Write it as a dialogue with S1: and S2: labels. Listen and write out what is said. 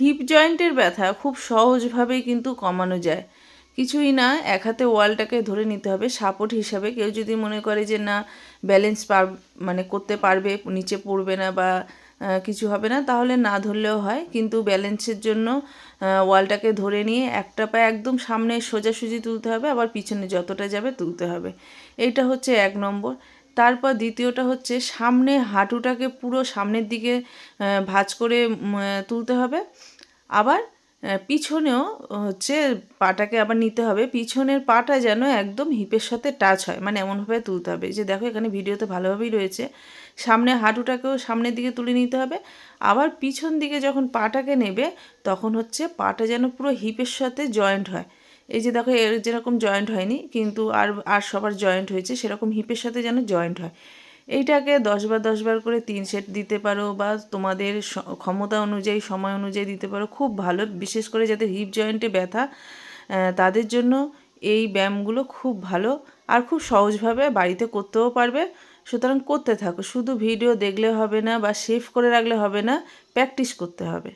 S1: Heap জয়েন্টের ব্যথা খুব সহজভাবেই কিন্তু কমানো যায়। কিছুই না, এক হাতে ওয়ালটাকে ধরে নিতে হবে সাপোর্ট হিসাবে। কেউ যদি মনে করে যে, না ব্যালেন্স পার মানে করতে পারবে, নিচে পড়বে না বা কিছু হবে না, তাহলে না ধরলেও হয়। কিন্তু ব্যালেন্সের জন্য ওয়ালটাকে ধরে নিয়ে একটা পায়ে একদম সামনে সোজাসুজি তুলতে হবে, আবার পিছনে যতটা যাবে তুলতে হবে। এইটা হচ্ছে এক নম্বর। তারপর দ্বিতীয়টা হচ্ছে সামনে হাঁটুটাকে পুরো সামনের দিকে ভাঁজ করে তুলতে হবে। আবার পিছনেও হচ্ছে পাটাকে আবার নিতে হবে। পিছনের পাটা যেন একদম হিপের সাথে টাচ হয় মানে এমনভাবে তুলতে হবে। যে দেখো, এখানে ভিডিওতে ভালোভাবেই রয়েছে। সামনে হাঁটুটাকেও সামনের দিকে তুলে নিতে হবে। আবার পিছন দিকে যখন পাটাকে নেবে, তখন হচ্ছে পাটা যেন পুরো হিপের সাথে জয়েন্ট হয়। এই যে দেখো, এর যেরকম জয়েন্ট হয়নি, কিন্তু আর আর সবার জয়েন্ট হয়েছে, সেরকম হিপের সাথে যেন জয়েন্ট হয়। এইটাকে দশবার দশবার করে তিন সেট দিতে পারো, বা তোমাদের ক্ষমতা অনুযায়ী, সময় অনুযায়ী দিতে পারো, খুব ভালো, বিশেষ করে যাদের হিপ জয়েন্টে ব্যথা তাদের জন্য এই ব্যায়ামগুলো খুব ভালো, আর খুব সহজভাবে বাড়িতে করতেও পারবে। সুতরাং করতে থাকো, শুধু ভিডিও দেখলে হবে না, বা সেভ করে রাখলে হবে না প্র্যাকটিস করতে হবে।